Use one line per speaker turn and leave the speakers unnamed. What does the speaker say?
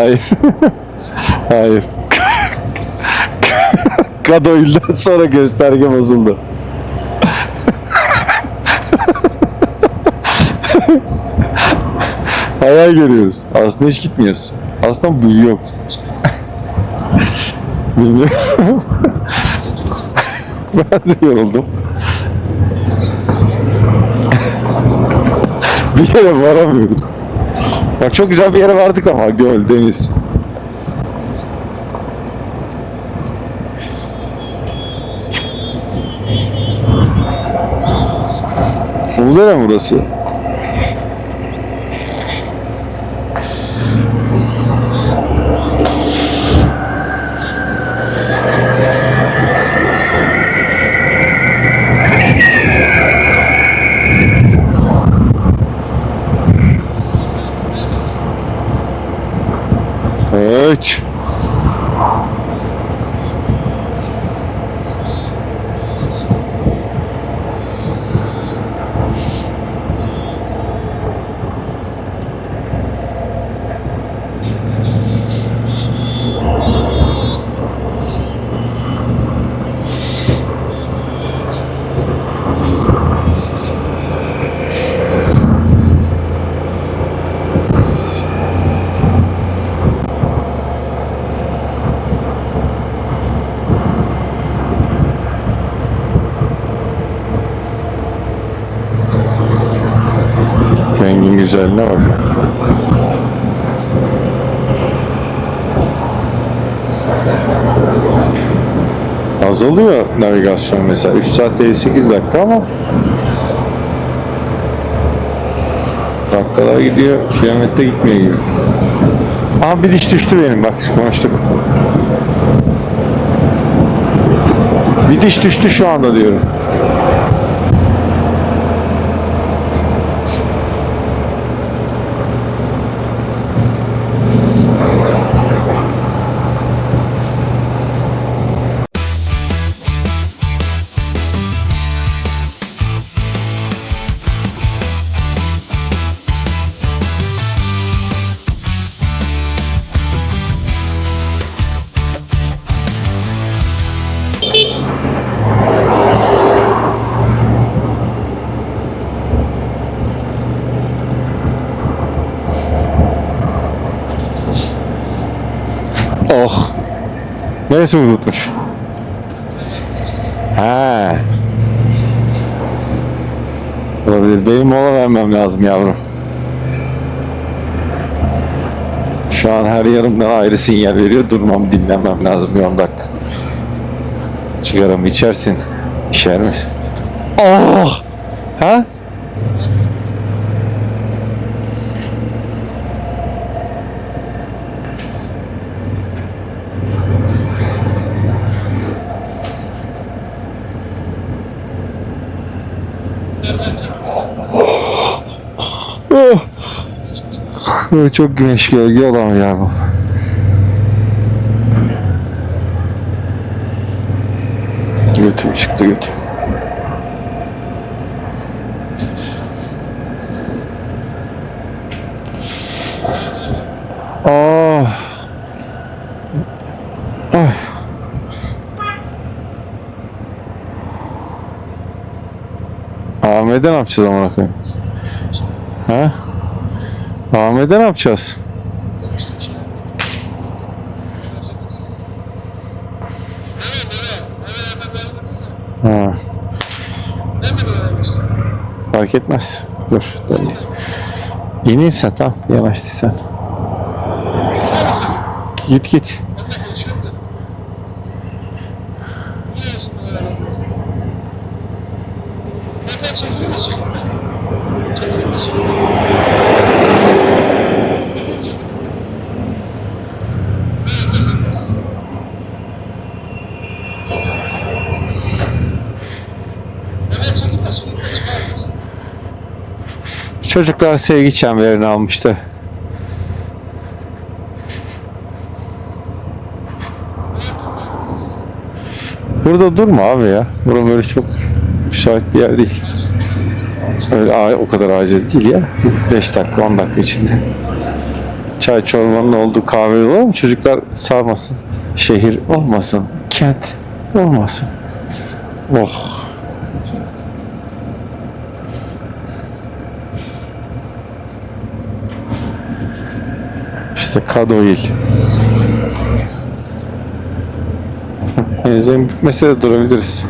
Hayır. Hayır. Kadoil'den sonra gösterge bozuldu. Hayal görüyoruz. Aslında hiç gitmiyoruz. Aslında bu yok. Bilmiyorum. ben de yoruldum. bir yere varamıyoruz. Bak çok güzel bir yere vardık ama göl, deniz. Uludere mi burası? Üç. Güzelliğine bak. Azalıyor navigasyon mesela. 3 saatte 58 dakika ama dakikalar gidiyor, kilometre gitmiyor gibi. Aha bir diş düştü benim bak konuştuk. Bir diş düştü şu anda diyorum. Oh. Neresi unutmuş? Ha. Olabilir. Benim mola vermem lazım yavrum. Şu an her yarımdan ayrı sinyal veriyor. Durmam, dinlemem lazım bir 10 dakika. Çıkaramı içersin. İşer mi? Oh! Ha? Böyle Çok güneş gölge olan ya bu. Götüm çıktı götüm. Aa. Ay. Ahmet'e ne yapacağız amına koyayım? Ha? Ahmet'e ne yapacağız? Ha. Fark etmez. Dur. döneyim. İnin sen tamam. Yanaştı sen. Git git. Çocuklar sevgi çemberini almıştı. Burada durma abi ya. Burası böyle çok müsait bir yer değil. Öyle o kadar acil değil ya. 5 dakika 10 dakika içinde. Çay çorbanın olduğu kahve olur mu? Çocuklar sarmasın. Şehir olmasın. Kent olmasın. Oh. İşte Kadoil. Benzin bitmese de durabiliriz.